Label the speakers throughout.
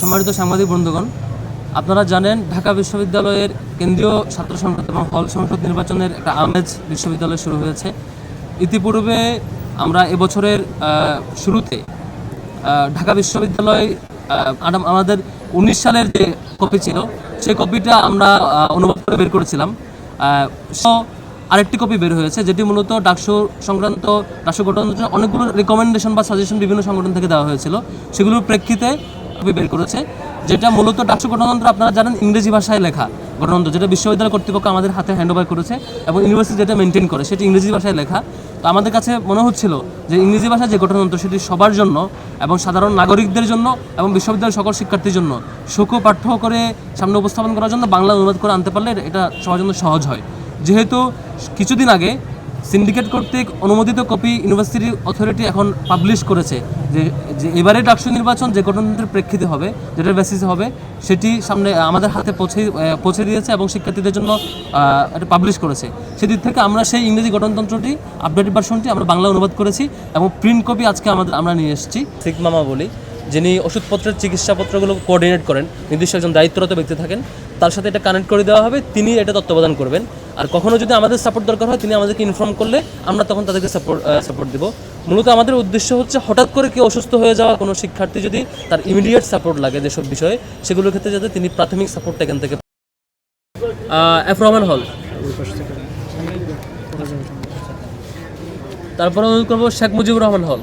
Speaker 1: সম্মানিত সাংবাদিক বন্ধুগণ, আপনারা জানেন ঢাকা বিশ্ববিদ্যালয়ের কেন্দ্রীয় ছাত্র সংসদ এবং হল সংসদ নির্বাচনের একটা আমেজ বিশ্ববিদ্যালয়ে শুরু হয়েছে। ইতিপূর্বে আমরা এবছরের শুরুতে ঢাকা বিশ্ববিদ্যালয় আমাদের উনিশ সালের যে কপি ছিল, সেই কপিটা আমরা অনুবাদ করে বের করেছিলাম। so আরেকটি কপি বের হয়েছে, যেটি মূলত ডাকসু সংক্রান্ত, ডাকসু জন্য অনেকগুলো রেকমেন্ডেশন বা সাজেশন বিভিন্ন সংগঠন থেকে দেওয়া হয়েছিল। সেগুলোর প্রেক্ষিতে বের করেছে, যেটা মূলত ডাকসু গণতন্ত্র আপনারা জানেন ইংরেজি ভাষায় লেখা গণতন্ত্র, যেটা বিশ্ববিদ্যালয় কর্তৃপক্ষ আমাদের হাতে হ্যান্ড ওভার করেছে এবং ইউনিভার্সিটি যেটা মেনটেন করে, সেটি ইংরেজি ভাষায় লেখা। তো আমাদের কাছে মনে হচ্ছিল যে ইংরেজি ভাষায় যে গঠনতন্ত্র সেটি সবার জন্য এবং সাধারণ নাগরিকদের জন্য এবং বিশ্ববিদ্যালয়ের সকল শিক্ষার্থীর জন্য সুখ পাঠ্য করে সামনে উপস্থাপন করার জন্য বাংলা অনুবাদ করে আনতে পারলে এটা সবার জন্য সহজ হয়। যেহেতু কিছুদিন আগে সিন্ডিকেট কর্তৃক অনুমোদিত কপি ইউনিভার্সিটি অথরিটি এখন পাবলিশ করেছে যে যে এবারে ডাকসু নির্বাচন যে গণতন্ত্রের প্রেক্ষিতে হবে, যেটার বেসিসে হবে, সেটি সামনে, আমাদের হাতে পৌঁছে পৌঁছে দিয়েছে এবং শিক্ষার্থীদের জন্য এটা পাবলিশ করেছে। সেদিক থেকে আমরা সেই ইংরেজি গণতন্ত্রটি আপডেটেড ভার্সনটি আমরা বাংলা অনুবাদ করেছি এবং প্রিন্ট কপি আজকে আমাদের, আমরা নিয়ে এসেছি। সিক মামা বলি, যিনি ওষুধপত্রের চিকিৎসাপত্রগুলো কোঅর্ডিনেট করেন, নির্দিষ্ট একজন দায়িত্বরত ব্যক্তি থাকেন, তার সাথে এটা কানেক্ট করে দেওয়া হবে, তিনি এটা তত্ত্বাবধান করবেন। আর কখনো যদি আমাদের সাপোর্ট দরকার হয়, তিনি আমাদেরকে ইনফর্ম করলে আমরা তখন তাদেরকে সাপোর্ট সাপোর্ট দেবো। মূলত আমাদের উদ্দেশ্য হচ্ছে হঠাৎ করে কেউ অসুস্থ হয়ে যাওয়া, কোনো শিক্ষার্থী যদি তার ইমিডিয়েট সাপোর্ট লাগে যেসব বিষয়ে, সেগুলোর ক্ষেত্রে যাতে তিনি প্রাথমিক সাপোর্টটা এখান থেকে এফ রহমান হল তারপর অনুরোধ করব শেখ মুজিবুর রহমান হল।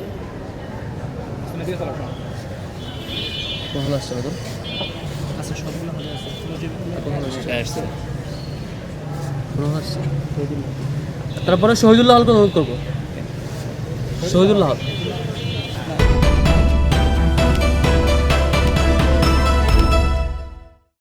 Speaker 1: আসছে। তারপরে শহীদুল্লাহ হলকে অনুরোধ করব। শহীদুল্লাহ হল।